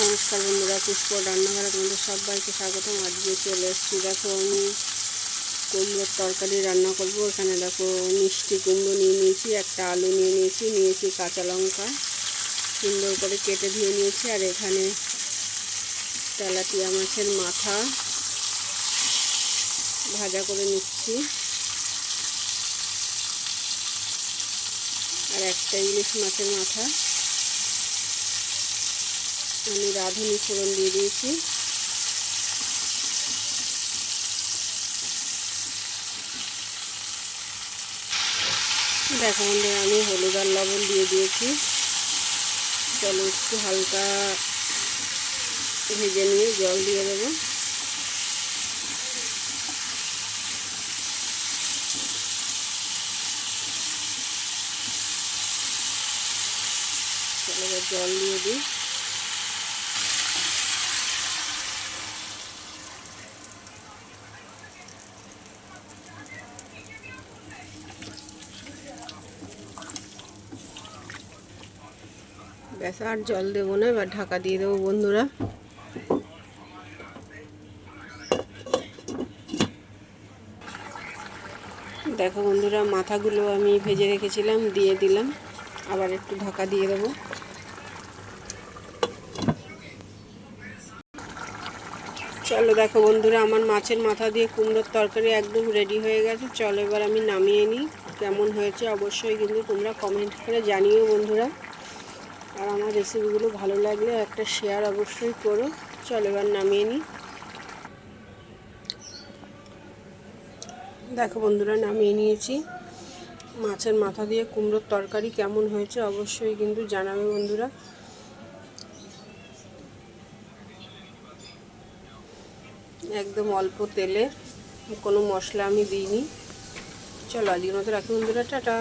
নমস্কার বন্ধুরা, পুষ্প রান্নাঘরে তোমাদের সবাইকে স্বাগতম। আজকে চলে এসেছি, দেখো আমি কুমড়োর তরকারি রান্না করব। এখানে দেখো মিষ্টি কুমড়ো নিয়ে নিয়েছি, একটা আলু নিয়ে নিয়েছি নিয়েছি কাঁচা লঙ্কা। সুন্দর করে কেটে ধুয়ে নিয়েছি, আর এখানে তেলাপিয়া মাছের মাথা ভাজা করে নিচ্ছি। আর একটা ইলিশ মাছের মাথা। আমি রাঁধুনি ফোড়ন দিয়ে দিয়েছি। দেখো বন্ধুরা, আমি হলুদ আর লবণ দিয়ে দিয়েছি। চলো একটু হালকা ভেজে নিয়ে জল দিয়ে দেবো। চলো জল দিয়ে দিই। ব্যাস, আর জল দেবো না, এবার ঢাকা দিয়ে দেবো বন্ধুরা। দেখো বন্ধুরা, মাথাগুলো আমি ভেজে রেখেছিলাম, দিয়ে দিলাম। আবার একটু ঢাকা দিয়ে দেবো। চলো দেখো বন্ধুরা, আমার মাছের মাথা দিয়ে কুমড়োর তরকারি একদম রেডি হয়ে গেছে। চলো এবার আমি নামিয়ে নিই, কেমন হয়েছে অবশ্যই কিন্তু তোমরা কমেন্ট করে জানিও বন্ধুরা। আর আমার রেসিপিগুলো ভালো লাগলে একটা শেয়ার অবশ্যই করো। চলো এবার নামিয়ে নিই। দেখো বন্ধুরা, নামিয়ে নিয়েছি। মাছের মাথা দিয়ে কুমড়োর তরকারি কেমন হয়েছে অবশ্যই কিন্তু জানাবে বন্ধুরা। একদম অল্প তেলে কোনো মশলা আমি দিইনি। চলো আজকের মতো রাখি বন্ধুরা, টাটা।